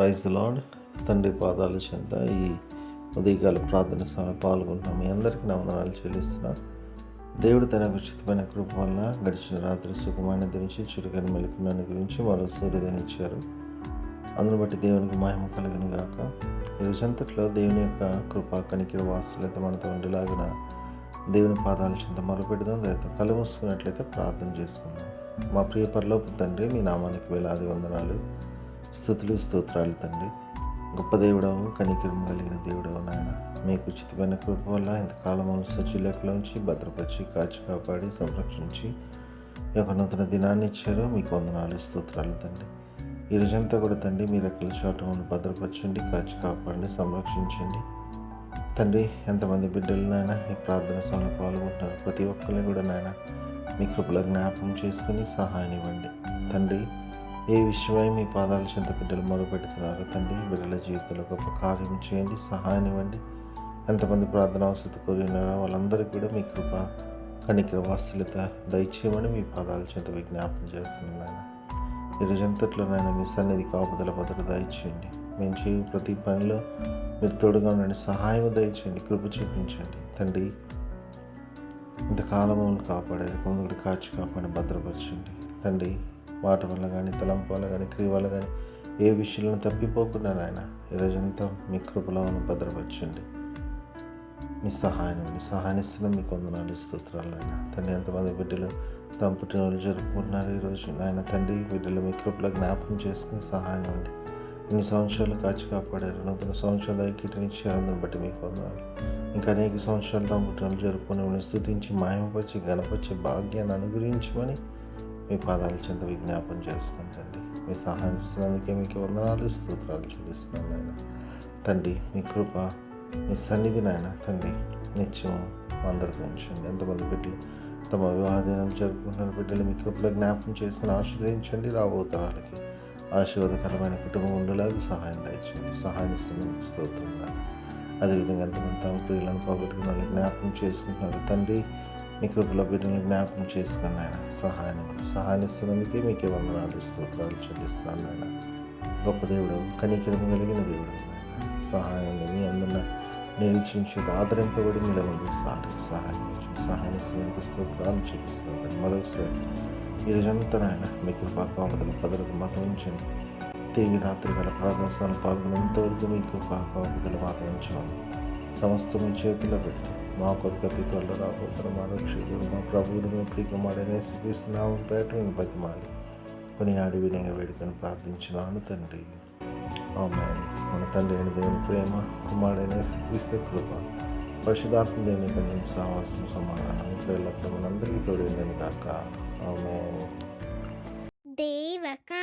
Praise lord తండ్రి పాదాల చెంత ఈ ఉదయకాల ప్రార్థన సమయం పాల్గొంటున్నాం. మీ అందరికీ నా వందనాలు చెల్లిస్తున్నా. దేవుడు తన ఉచితమైన కృప వల్ల గడిచిన రాత్రి సుఖమైన దినిచి చురుకైన మెలుకున్నాను గురించి మరో సూర్యదనిచ్చారు అందును బట్టి దేవునికి మహిమ కలిగిన గాక. రోజంతట్లో దేవుని యొక్క కృప కనికిర వాసులైతే మనతో ఉండేలాగిన దేవుని పాదాల చెంత మొరపెడదాం లేదా కలుమూసుకున్నట్లయితే ప్రార్థన చేసుకుందాం. మా ప్రియ పరలోపు తండ్రి మీ నామానికి వేలాది వందనాలు. స్థుతులు స్తోత్రాలు తండ్రి. గొప్ప దేవుడవు కనికరం కలిగిన దేవుడవు నాయన. మీకు ఉచితమైన కృప వల్ల ఇంతకాలం సచిలకులోంచి భద్రపరిచి కాచి కాపాడి సంరక్షించి ఈ యొక్క నూతన దినాన్ని ఇచ్చారు. మీకు వందనాలు స్తోత్రాలు తండ్రి. ఈ రోజంతా కూడా తండ్రి మీరు ఎక్కడ చోటను భద్రపరచండి కాచి కాపాడండి సంరక్షించండి. తండ్రి ఎంతమంది బిడ్డలు నాయన ఈ ప్రార్థన సమయంలో పాల్గొంటున్నారు? ప్రతి ఒక్కరిని కూడా నాయన మీ కృపలో జ్ఞాపకం చేసుకుని సహాయం ఇవ్వండి. తండ్రి ఏ విషయమై మీ పాదాల చెంత బిడ్డలు మొదలుపెడుతున్నారు తండ్రి బిడ్డల జీవితంలో గొప్ప కార్యం చేయండి సహాయం ఇవ్వండి. ఎంతమంది ప్రార్థన అవసరం కోరినారో వాళ్ళందరికీ కూడా మీ కృప కనికర వాత్సల్యత దయచేయమని మీ పాదాల చెంత విజ్ఞాపన చేస్తున్నాను నాయన. ఈ రోజంతట్లో నాయన మీ సన్నిధి కాపుదల భద్రత దయచేయండి. మేము చేయు ప్రతి పనిలో మీరు తోడుగా ఉండండి సహాయం దయచేయండి కృప చూపించండి. తండ్రి ఇంతకాలం కాపాడారు కొందరు కాచి కాపాడి భద్రపరచండి. తండ్రి మాట వల్ల కానీ తలంపు వల్ల కానీ క్రియ వల్ల కానీ ఏ విషయంలో తప్పిపోకుండా నాయన ఈరోజంతా మీ కృపలో ఉన్న భద్రపరచండి. మీ సహాయం మీ సహాయనిస్తున్న మీకు వందనాలు స్తోత్రాలు నాయన. తండ్రి ఎంతమంది బిడ్డలు తమ పుట్టినరోజు జరుపుకుంటున్నారు ఈరోజు? నాయన తండ్రి బిడ్డలు మీ కృపలో జ్ఞాపకం చేసుకుని సహాయం అండి ఇన్ని సంవత్సరాలు కాచి కాపాడారు? నూతన సంవత్సరాలు ఐక్యతనిచ్చారు అందరిని బట్టి మీకు వందనాలు. ఇంకా అనేక సంవత్సరాలు తమ పుట్టినరోజు జరుపుకుని స్థుతించి మాయమపరిచి గణపరిచి భాగ్యాన్ని అనుగ్రహించమని మీ పాదాల చెంత విజ్ఞాపం చేస్తున్నాను తండ్రి మీ సహాయం ఇస్తున్నందుకే మీకు వందనాలు స్తోత్రాలు చూపిస్తున్నాను నాయన. తండ్రి మీ కృప మీ సన్నిధి నాయన తండ్రి నిత్యం అందరితో ఉంచండి. ఎంతమంది బిడ్డలు తమ వివాహదినం జరుపుకుంటున్న బిడ్డలు మీ కృపలో జ్ఞాపకం చేసుకుని ఆశీర్వదించండి. రాబోతరాలకి ఆశీర్వాదకరమైన కుటుంబం ఉండేలాగా సహాయం దయచేయండి. సహాయం ఇస్తున్నందుకు స్తోత్రం నాయన. అదేవిధంగా ఎంతమంది తమ ప్రియులను పోగొట్టుకున్న జ్ఞాపకం చేసుకుంటున్నారు. తండ్రి మీ కృపలో బిడ్డలను జ్ఞాపకం చేసుకుని ఆయన సహాయం సహాయం ఇస్తున్నందుకే మీకే వందనాలు స్తోత్రాలు చెల్లిస్తున్నాను ఆయన గొప్ప దేవుడు కనికరం కలిగిన దేవుడు సహాయం మీ అందరిన నిరీక్షించేది ఆదరింపబడి మీద ముందు సాటి సహాయం సహాయం ఇస్తున్నందుకు స్తోత్రాలు చెల్లిస్తున్నాను. మరొకసారి ఈ రోజంతా నాయన మీ కృపా కావతల పదలకు మతం ఉంచండి. తిరిగి రాత్రి గల ప్రార్థన పాల్గొనేంతవరకు మీ కృపా కావతల మాత్రం ఉంచాలి సమస్తం చేతిలో పెడుతూ మా కొరకు అతి త్వరలో రాబోతున్న మా రక్షకుడు మా ప్రభువుడు మేము ప్రియకుమారుడైన శ్రీకృష్ణనామం పేట మేము బతిమాలి. కొన్ని ఆడి విధంగా వేడుకొని ప్రార్థించినాను తండ్రి. ఆమె మన తండ్రి అయిన దేవుని ప్రేమ కుమారుడైన శ్రీకృష్ణ కృప పరిశుధాత్మ దేవుని కొన్ని సావాసం సమాధానం ఇప్పుడు ఎల్లప్పుడూ మనందరికీ తోడైందని కాక ఆమె దేవకా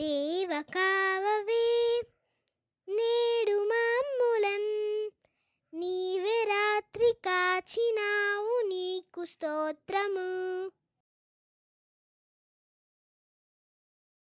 దేవ కావవే నేడు మమ్ములన్ నీవే రాత్రి కాచినావు నీకు స్తోత్రము.